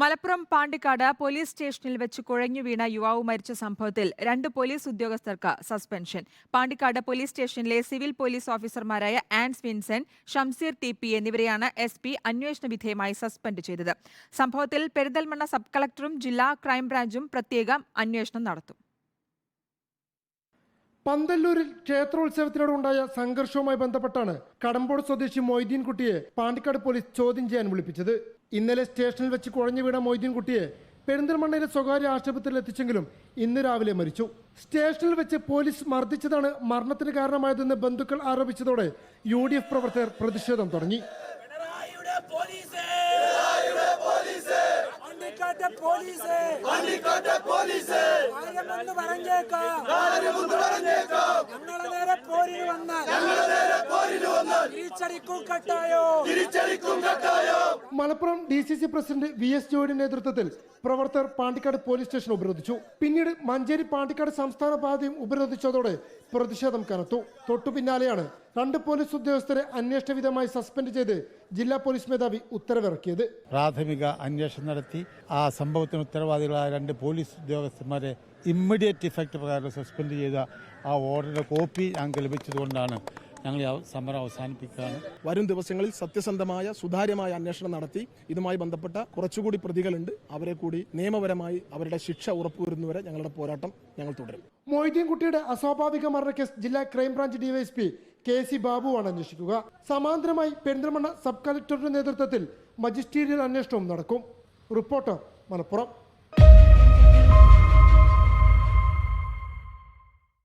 Malappuram Pandikkad police സ്റ്റേഷനിൽ വെച്ച് കുഴഞ്ഞു വീണ യുവാവ് മരിച്ച സംഭവത്തിൽ രണ്ട് പോലീസ് ഉദ്യോഗസ്ഥർക്ക് സസ്പെൻഷൻ. പാണ്ടിക്കാട് പോലീസ് സ്റ്റേഷനിലെ സിവിൽ പോലീസ് ഓഫീസർമാരായ Ans Vincent Shamseer T P എന്നിവരെയാണ് എസ് പി അന്വേഷണ വിധേയമായി സസ്പെൻഡ് ചെയ്തത്. സംഭവത്തിൽ പെരിന്തൽമണ്ണ സബ് കളക്ടറും ജില്ലാ ക്രൈംബ്രാഞ്ചും പ്രത്യേക അന്വേഷണം നടത്തും. പന്തല്ലൂരിൽ ക്ഷേത്രോത്സവത്തിനോട് ഉണ്ടായ സംഘർഷവുമായി ബന്ധപ്പെട്ടാണ് കടമ്പോട് സ്വദേശി മൊയ്തീൻ കുട്ടിയെ പാണ്ടിക്കാട് പോലീസ് ചോദ്യം ചെയ്യാൻ വിളിപ്പിച്ചത്. ഇന്നലെ സ്റ്റേഷനിൽ വെച്ച് കുഴഞ്ഞു വീണ മൊയ്തീൻ കുട്ടിയെ പെരിന്തൽമണ്ണയിലെ സ്വകാര്യ ആശുപത്രിയിൽ എത്തിച്ചെങ്കിലും ഇന്ന് രാവിലെ മരിച്ചു. സ്റ്റേഷനിൽ വെച്ച് പോലീസ് മർദ്ദിച്ചതാണ് മരണത്തിന് കാരണമായതെന്ന് ബന്ധുക്കൾ ആരോപിച്ചതോടെ യു ഡി എഫ് പ്രവർത്തകർ പ്രതിഷേധം തുടങ്ങി. പോലീസ്! പറഞ്ഞേക്കാം. ഞങ്ങളെ വന്നാൽ തിരിച്ചടിക്കും കട്ടായോ? Malappuram D C C president V S ജോയുടെ നേതൃത്വത്തിൽ പ്രവർത്തകർ പാണ്ടിക്കാട് പോലീസ് സ്റ്റേഷൻ ഉപരോധിച്ചു. പിന്നീട് മഞ്ചേരി പാണ്ടിക്കാട് സംസ്ഥാന പാതയും ഉപരോധിച്ചതോടെ പ്രതിഷേധം കനത്തു. തൊട്ടു പിന്നാലെയാണ് രണ്ട് പോലീസ് ഉദ്യോഗസ്ഥരെ അന്വേഷണ വിധമായി സസ്പെൻഡ് ചെയ്ത് ജില്ലാ പോലീസ് മേധാവി ഉത്തരവിറക്കിയത്. പ്രാഥമിക അന്വേഷണം നടത്തി. ആ സംഭവത്തിന് ഉത്തരവാദികളായ രണ്ട് പോലീസ് ഉദ്യോഗസ്ഥന്മാരെ ഇമ്മീഡിയറ്റ് ഇഫക്റ്റ് പ്രകാരം സസ്പെൻഡ് ചെയ്ത ആ ഓർഡറുടെ കോപ്പി ഞങ്ങൾക്ക് ലഭിച്ചതുകൊണ്ടാണ് ഞങ്ങൾ സമരം അവസാനിപ്പിക്കുകയാണ്. വരും ദിവസങ്ങളിൽ സത്യസന്ധമായ സുതാര്യമായ അന്വേഷണം നടത്തി ഇതുമായി ബന്ധപ്പെട്ട കുറച്ചുകൂടി പ്രതികളുണ്ട്. അവരെ കൂടി നിയമപരമായി അവരുടെ ശിക്ഷ ഉറപ്പുവരുന്നവരെ ഞങ്ങളുടെ പോരാട്ടം ഞങ്ങൾ തുടരും. മൊയ്തീൻ കുട്ടിയുടെ അസ്വാഭാവിക മരണക്കേസ് ജില്ലാ crime branch DYSP K C ബാബുവാണ് അന്വേഷിക്കുക. സമാന്തരമായി പെരിന്തൽമണ്ണ സബ് കളക്ടറുടെ നേതൃത്വത്തിൽ മജിസ്റ്റീരിയൽ അന്വേഷണവും നടക്കും. റിപ്പോർട്ടർ മലപ്പുറം.